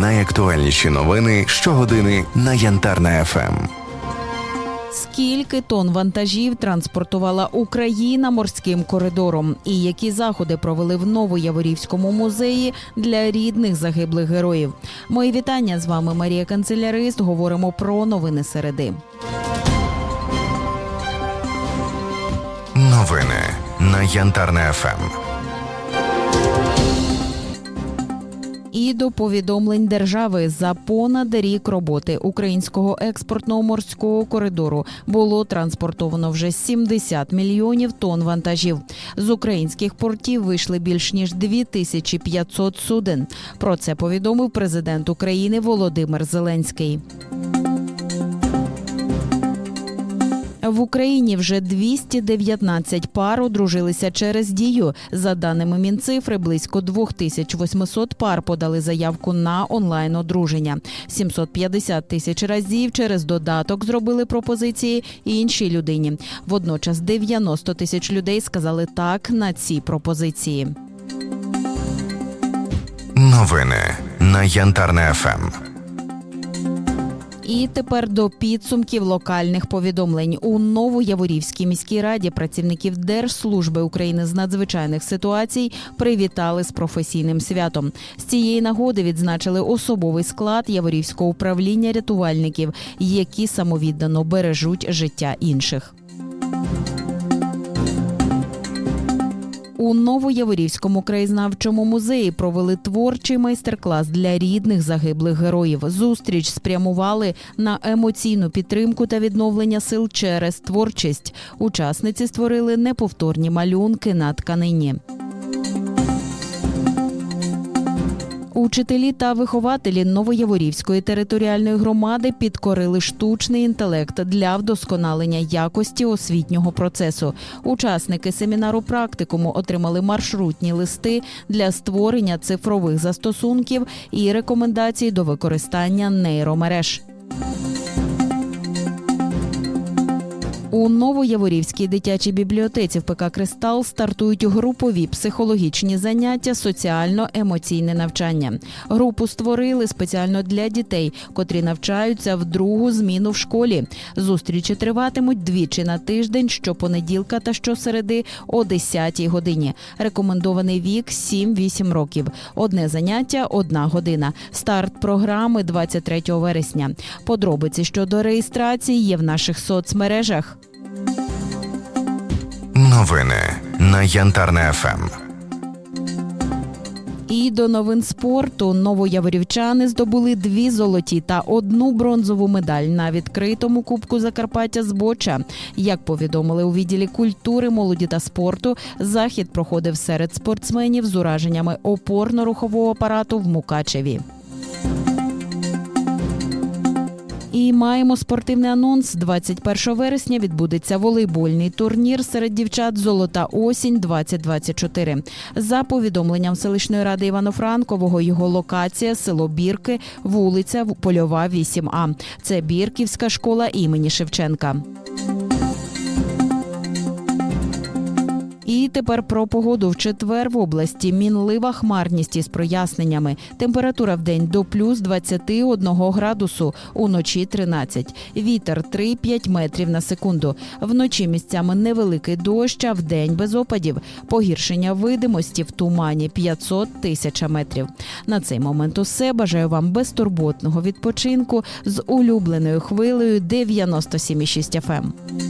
Найактуальніші новини щогодини на Янтарна ФМ. Скільки тонн вантажів транспортувала Україна морським коридором, і які заходи провели в Новояворівському музеї для рідних загиблих героїв? Мої вітання з вами Марія Канцелярист. Говоримо про новини середи. Новини на Янтарна ФМ. І до повідомлень держави за понад рік роботи українського експортного морського коридору було транспортовано вже 70 мільйонів тонн вантажів. З українських портів вийшли більш ніж 2500 суден. Про це повідомив президент України Володимир Зеленський. В Україні вже 219 пар одружилися через дію. За даними Мінцифри, близько 2800 пар подали заявку на онлайн одруження. 750 тисяч разів через додаток зробили пропозиції іншій людині. Водночас 90 тисяч людей сказали так на ці пропозиції. Новини на Янтарна ФМ. І тепер до підсумків локальних повідомлень у Новояворівській міській раді працівників Держслужби України з надзвичайних ситуацій привітали з професійним святом. З цієї нагоди відзначили особовий склад Яворівського управління рятувальників, які самовіддано бережуть життя інших. У Новояворівському краєзнавчому музеї провели творчий майстер-клас для рідних загиблих героїв. Зустріч спрямували на емоційну підтримку та відновлення сил через творчість. Учасниці створили неповторні малюнки на тканині. Учителі та вихователі Новояворівської територіальної громади підкорили штучний інтелект для вдосконалення якості освітнього процесу. Учасники семінару практикуму отримали маршрутні листи для створення цифрових застосунків і рекомендацій до використання нейромереж. У Новояворівській дитячій бібліотеці в ПК Кристал стартують групові психологічні заняття, соціально-емоційне навчання. Групу створили спеціально для дітей, котрі навчаються в другу зміну в школі. Зустрічі триватимуть двічі на тиждень, щопонеділка та щосереди о 10 годині. Рекомендований вік 7-8 років. Одне заняття одна година. Старт програми 23 вересня. Подробиці щодо реєстрації є в наших соцмережах. Новини на Янтарна ФМ. І до новин спорту новояворівчани здобули дві золоті та одну бронзову медаль на відкритому кубку Закарпаття з боча. Як повідомили у відділі культури, молоді та спорту, захід проходив серед спортсменів з ураженнями опорно-рухового апарату в Мукачеві. І маємо спортивний анонс. 21 вересня відбудеться волейбольний турнір серед дівчат Золота осінь 2024 За повідомленням селищної ради Івано-Франкового, його локація село Бірки, вулиця Польова 8А. Це Бірківська школа імені Шевченка. Тепер про погоду в четвер в області мінлива хмарність із проясненнями. Температура в день до плюс 21 градусу, уночі 13. Вітер 3-5 метрів на секунду. Вночі місцями невеликий дощ, а в день без опадів. Погіршення видимості в тумані 500 тисяч метрів. На цей момент усе бажаю вам безтурботного відпочинку з улюбленою хвилею 97,6 FM.